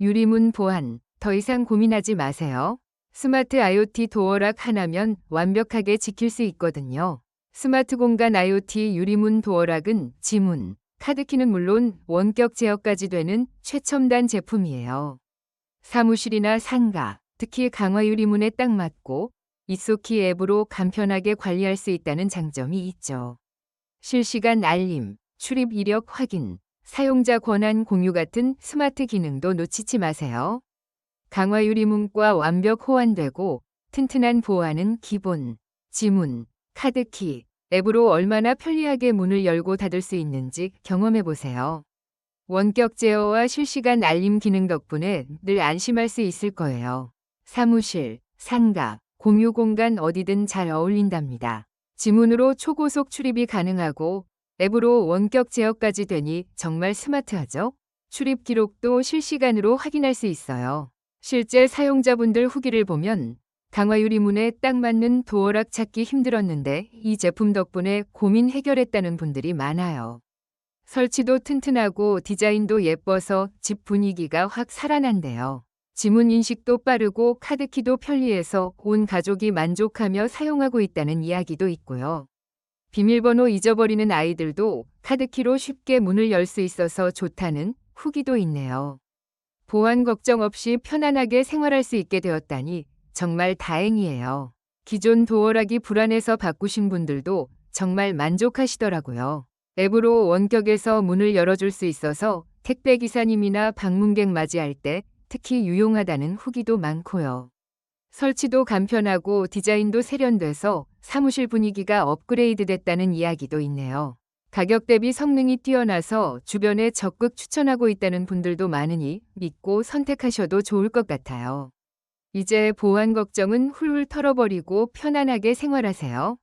유리문 보안, 더 이상 고민하지 마세요. 스마트 IoT 도어락 하나면 완벽하게 지킬 수 있거든요. 스마트 공간 IoT 유리문 도어락은 지문, 카드키는 물론 원격 제어까지 되는 최첨단 제품이에요. 사무실이나 상가, 특히 강화 유리문에 딱 맞고 이소키 앱으로 간편하게 관리할 수 있다는 장점이 있죠. 실시간 알림, 출입 이력 확인, 사용자 권한 공유 같은 스마트 기능도 놓치지 마세요. 강화 유리문과 완벽 호환되고 튼튼한 보안은 기본, 지문, 카드키, 앱으로 얼마나 편리하게 문을 열고 닫을 수 있는지 경험해 보세요. 원격 제어와 실시간 알림 기능 덕분에 늘 안심할 수 있을 거예요. 사무실, 상가, 공유 공간 어디든 잘 어울린답니다. 지문으로 초고속 출입이 가능하고 앱으로 원격 제어까지 되니 정말 스마트하죠? 출입 기록도 실시간으로 확인할 수 있어요. 실제 사용자분들 후기를 보면 강화 유리문에 딱 맞는 도어락 찾기 힘들었는데 이 제품 덕분에 고민 해결했다는 분들이 많아요. 설치도 튼튼하고 디자인도 예뻐서 집 분위기가 확 살아난대요. 지문 인식도 빠르고 카드키도 편리해서 온 가족이 만족하며 사용하고 있다는 이야기도 있고요. 비밀번호 잊어버리는 아이들도 카드키로 쉽게 문을 열 수 있어서 좋다는 후기도 있네요. 보안 걱정 없이 편안하게 생활할 수 있게 되었다니 정말 다행이에요. 기존 도어락이 불안해서 바꾸신 분들도 정말 만족하시더라고요. 앱으로 원격에서 문을 열어줄 수 있어서 택배 기사님이나 방문객 맞이할 때 특히 유용하다는 후기도 많고요. 설치도 간편하고 디자인도 세련돼서 사무실 분위기가 업그레이드 됐다는 이야기도 있네요. 가격 대비 성능이 뛰어나서 주변에 적극 추천하고 있다는 분들도 많으니 믿고 선택하셔도 좋을 것 같아요. 이제 보안 걱정은 훌훌 털어버리고 편안하게 생활하세요.